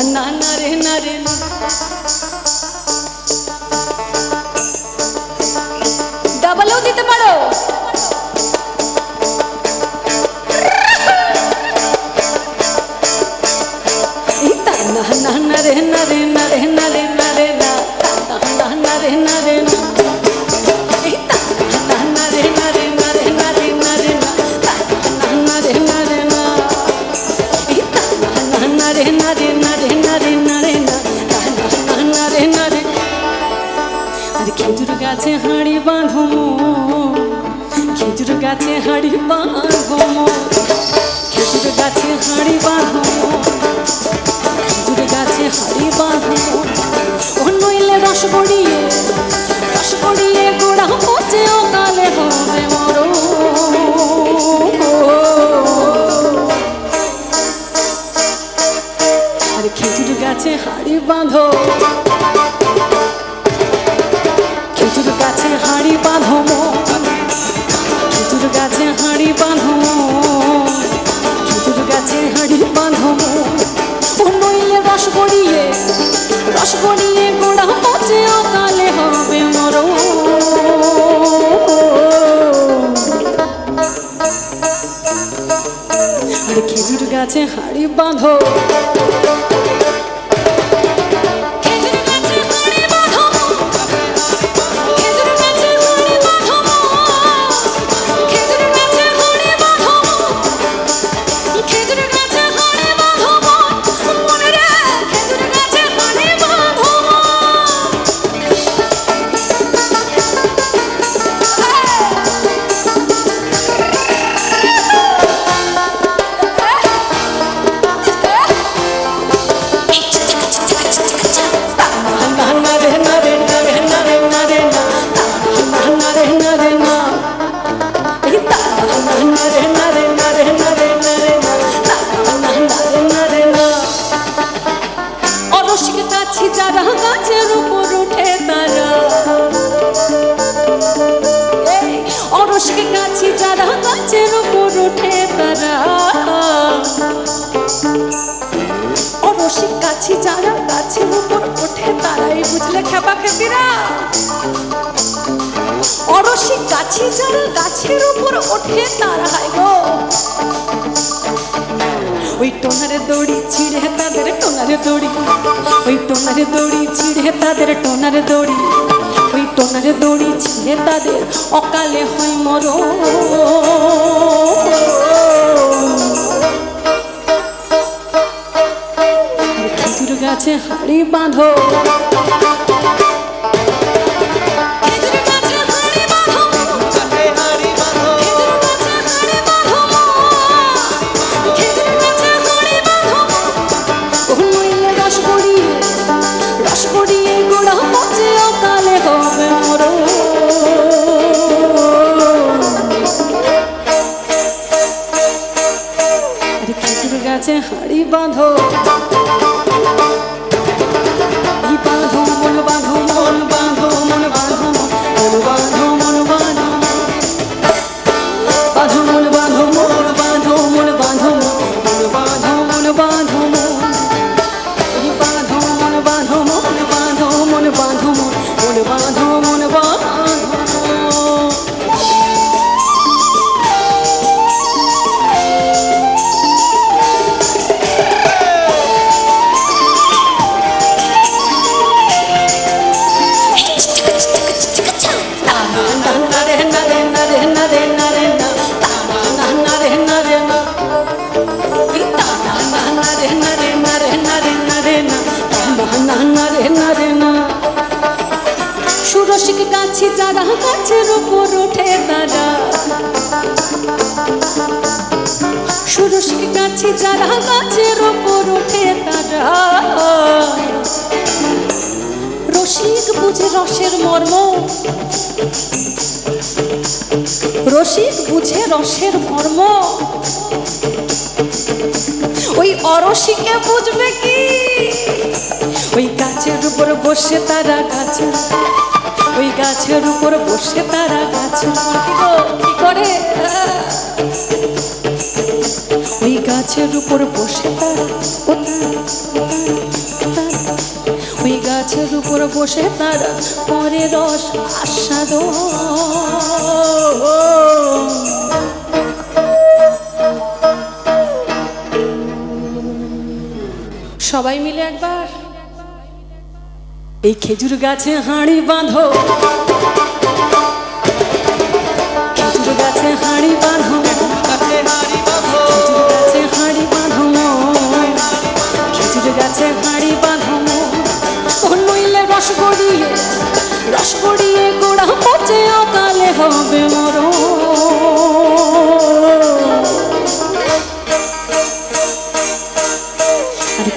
না না রে না রে ডাবলও দিতে পারো। না না রে না রে না। না না রে না রে না রে না রে না রে না তা না না রে না রে আর খেজুর গাছে হাঁড়ি বাঁধো খেজুর গাছে হাঁড়ি বাঁধো বাঁধো। খেজুর গাছে হাঁড়ি বাঁধো খেজুর গাছে হাঁড়ি বাঁধো খেজুর গাছে হাঁড়ি বাঁধো নইলে রস গড়িয়ে রস গড়িয়ে গোড়া পচে অকালে হবে মর খেজুর গাছে হাঁড়ি বাঁধো। খেপা খেপিরা। অরসিক গাছি যারা গাছের উপর ওঠে তারাই গো। ওই টোনারে দড়ি ছিঁড়ে তাদের টোনারে দড়ি। ওই টোনারে দড়ি ছিঁড়ে তাদের টোনারে দড়ি। ওই টোনারে দড়ি ছিঁড়ে তাদের অকালে হয় মর খেজুর গাছে হাড়ি বাঁধো। হাঁড়ি বাঁধো। গাছে যারা গাছের উপর গাছে যারা গাছের উপর রসিক বুঝে রসের মর্ম। রসিক বুঝে রসের মর্ম। ওই অরসিকে বুঝবে কি? ওই গাছের উপর বসে তারা গাছের ওই গাছের উপর বসে তারা গাছ কি করে? ওই গাছের উপর বসে তারা ওই গাছের উপর বসে তারা পরে রস আস্বাদ সবাই মিলে একবার এই খেজুর গাছে হাঁড়ি বাঁধো। খেজুর গাছে হাঁড়ি বাঁধো, খেজুর গাছে হাঁড়ি বাঁধো খেজুর গাছে হাঁড়ি বাঁধো গোড়া পচে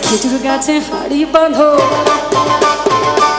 খেজুর গাছে হাঁড়ি বাঁধো। Thank you.